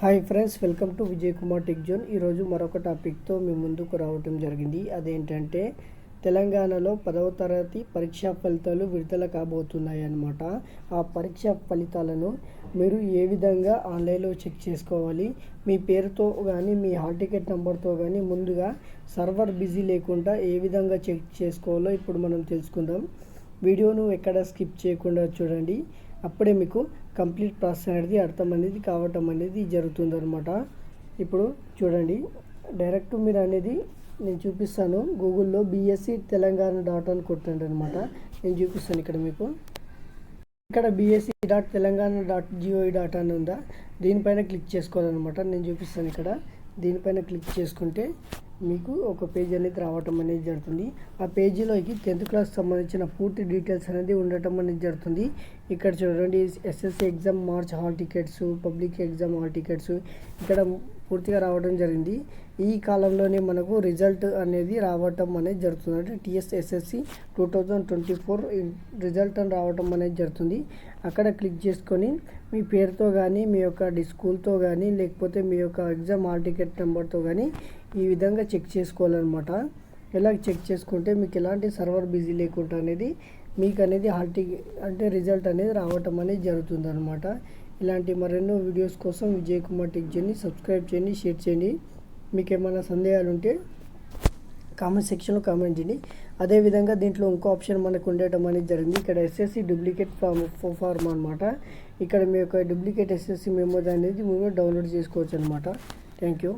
Hi friends welcome to Vijay Kumar tech zone. ఈరోజు మరొక టాపిక్తో మీ ముందుకు రావటం జరిగింది. అదేంటంటే తెలంగాణలో పదవ తరగతి పరీక్షా ఫలితాలు విడుదల కాబోతున్నాయి అన్నమాట. ఆ పరీక్ష ఫలితాలను మీరు ఏ విధంగా ఆన్లైన్లో చెక్ చేసుకోవాలి? మీ పేరుతో కానీ మీ హాల్ టికెట్ నెంబర్తో కానీ ముందుగా సర్వర్ బిజీ లేకుండా ఏ విధంగా చెక్ చేసుకోవాలో ఇప్పుడు మనం తెలుసుకుందాం. వీడియోను ఎక్కడ స్కిప్ చేయకుండా చూడండి. అప్పుడే మీకు కంప్లీట్ ప్రాసెస్ అనేది అర్థం అనేది కావటం అనేది జరుగుతుందన్నమాట. ఇప్పుడు చూడండి డైరెక్ట్ మీరు అనేది నేను చూపిస్తాను. గూగుల్లో బీఎస్సీ తెలంగాణ డాట్ అని కొట్టండి అనమాట నేను చూపిస్తాను ఇక్కడ మీకు. ఇక్కడ BSE dot Telangana dot GOE dot అని ఉందా? దీనిపైన క్లిక్ చేసుకోవాలన్నమాట. నేను చూపిస్తాను ఇక్కడ. దీనిపైన క్లిక్ చేసుకుంటే మీకు ఒక పేజ్ అనేది రావటం అనేది జరుగుతుంది. ఆ పేజీలోకి టెన్త్ క్లాస్ సంబంధించిన పూర్తి డీటెయిల్స్ అనేది ఉండటం అనేది జరుగుతుంది. ఇక్కడ చూడండి SSC exam March hall tickets public exam hall tickets ఇక్కడ పూర్తిగా రావడం జరిగింది. ఈ కాలంలోనే మనకు రిజల్ట్ అనేది రావటం అనేది జరుగుతుంది. అంటే TSSSC two thousand twenty four result అని రావటం అనేది జరుగుతుంది. అక్కడ క్లిక్ చేసుకొని మీ పేరుతో కానీ మీ యొక్క స్కూల్తో కానీ లేకపోతే మీ యొక్క ఎగ్జామ్ హాల్ టికెట్ నెంబర్తో కానీ ఈ విధంగా చెక్ చేసుకోవాలన్నమాట. ఎలా చెక్ చేసుకుంటే మీకు ఎలాంటి సర్వర్ బిజీ లేకుండా అనేది మీకు అనేది హాల్ టికెట్ అంటే రిజల్ట్ అనేది రావటం అనేది జరుగుతుంది అనమాట ఇలాంటి మరెన్నో వీడియోస్ కోసం విజయ్ కుమార్ టెక్ చేయండి సబ్స్క్రైబ్ చేయండి షేర్ చేయండి. మీకు ఏమైనా సందేహాలు ఉంటే కామెంట్ సెక్షన్లో కామెంట్ చేయండి. అదేవిధంగా దీంట్లో ఇంకో ఆప్షన్ మనకు ఉండటం అనేది జరిగింది. ఇక్కడ ఎస్ఎస్సి డూప్లికేట్ ఫార్మ్ ఫార్మ్ అనమాట ఇక్కడ మీ యొక్క డూప్లికేట్ ఎస్ఎస్సి మెమోజ్ అనేది మీరు డౌన్లోడ్ చేసుకోవచ్చు అనమాట థ్యాంక్ యూ